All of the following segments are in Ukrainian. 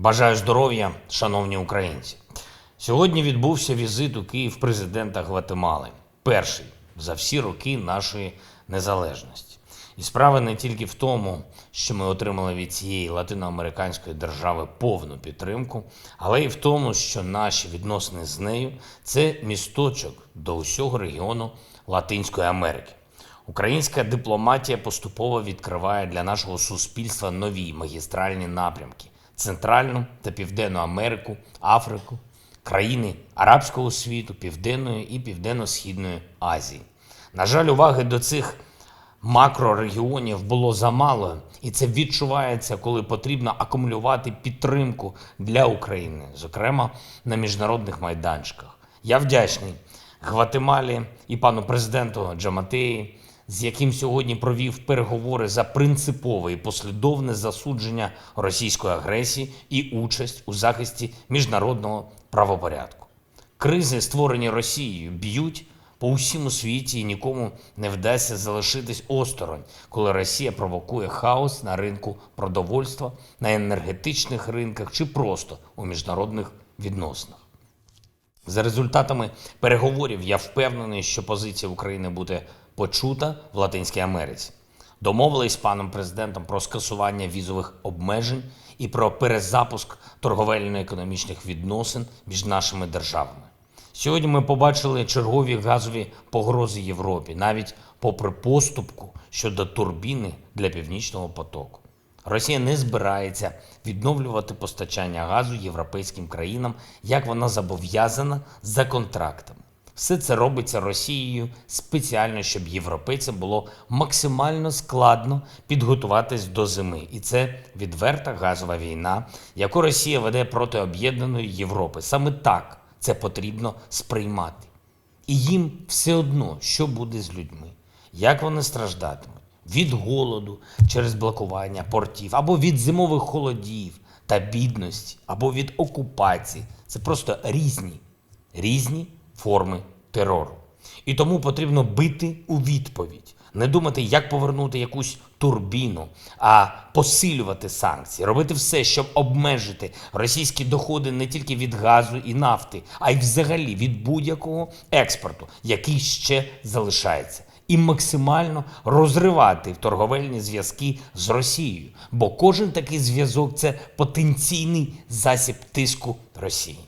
Бажаю здоров'я, шановні українці. Сьогодні відбувся візит у Київ президента Гватемали. Перший за всі роки нашої незалежності. І справа не тільки в тому, що ми отримали від цієї латиноамериканської держави повну підтримку, але й в тому, що наші відносини з нею це місточок до усього регіону Латинської Америки. Українська дипломатія поступово відкриває для нашого суспільства нові магістральні напрямки: Центральну та Південну Америку, Африку, країни арабського світу, Південної і Південно-Східної Азії. На жаль, уваги до цих макрорегіонів було замало, і це відчувається, коли потрібно акумулювати підтримку для України, зокрема на міжнародних майданчиках. Я вдячний Гватемалі і пану президенту Джаматеї, з яким сьогодні провів переговори за принципове і послідовне засудження російської агресії і участь у захисті міжнародного правопорядку. Кризи, створені Росією, б'ють по усьому світі, і нікому не вдасться залишитись осторонь, коли Росія провокує хаос на ринку продовольства, на енергетичних ринках чи просто у міжнародних відносинах. За результатами переговорів я впевнений, що позиція України буде почута в Латинській Америці. Домовились з паном президентом про скасування візових обмежень і про перезапуск торговельно-економічних відносин між нашими державами. Сьогодні ми побачили чергові газові погрози Європі, навіть попри поступку щодо турбіни для північного потоку. Росія не збирається відновлювати постачання газу європейським країнам, як вона зобов'язана за контрактами. Все це робиться Росією спеціально, щоб європейцям було максимально складно підготуватись до зими. І це відверта газова війна, яку Росія веде проти об'єднаної Європи. Саме так це потрібно сприймати. І їм все одно, що буде з людьми, як вони страждатимуть від голоду через блокування портів, або від зимових холодів та бідності, або від окупації. Це просто різні, різні форми терору. І тому потрібно бити у відповідь, не думати, як повернути якусь турбіну, а посилювати санкції, робити все, щоб обмежити російські доходи не тільки від газу і нафти, а й взагалі від будь-якого експорту, який ще залишається. І максимально розривати торговельні зв'язки з Росією, бо кожен такий зв'язок це потенційний засіб тиску Росії.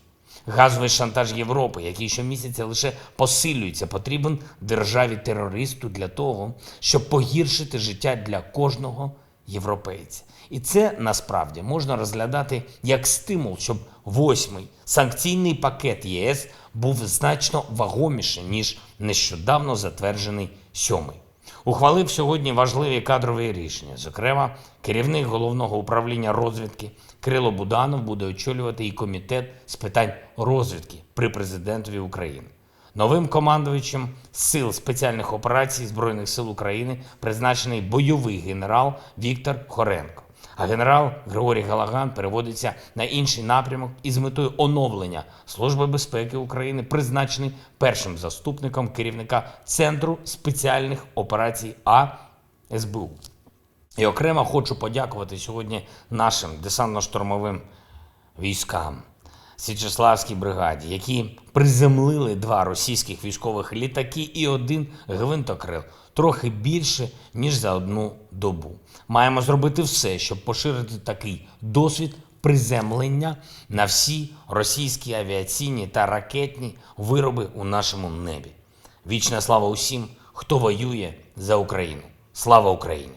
Газовий шантаж Європи, який щомісяця лише посилюється, потрібен державі-терористу для того, щоб погіршити життя для кожного європейця. І це насправді можна розглядати як стимул, щоб восьмий санкційний пакет ЄС був значно вагоміший, ніж нещодавно затверджений сьомий. Ухвалив сьогодні важливі кадрові рішення. Зокрема, керівник головного управління розвідки Крило Буданов буде очолювати і комітет з питань розвідки при президентові України. Новим командувачем сил спеціальних операцій Збройних сил України призначений бойовий генерал Віктор Хоренко. А генерал Григорій Галаган переводиться на інший напрямок із метою оновлення Служби безпеки України призначений першим заступником керівника Центру спеціальних операцій А СБУ. І окремо хочу подякувати сьогодні нашим десантно-штурмовим військам, Січеславській бригаді, які приземлили два російських військових літаки і один гвинтокрил трохи більше, ніж за одну добу. Маємо зробити все, щоб поширити такий досвід приземлення на всі російські авіаційні та ракетні вироби у нашому небі. Вічна слава усім, хто воює за Україну. Слава Україні!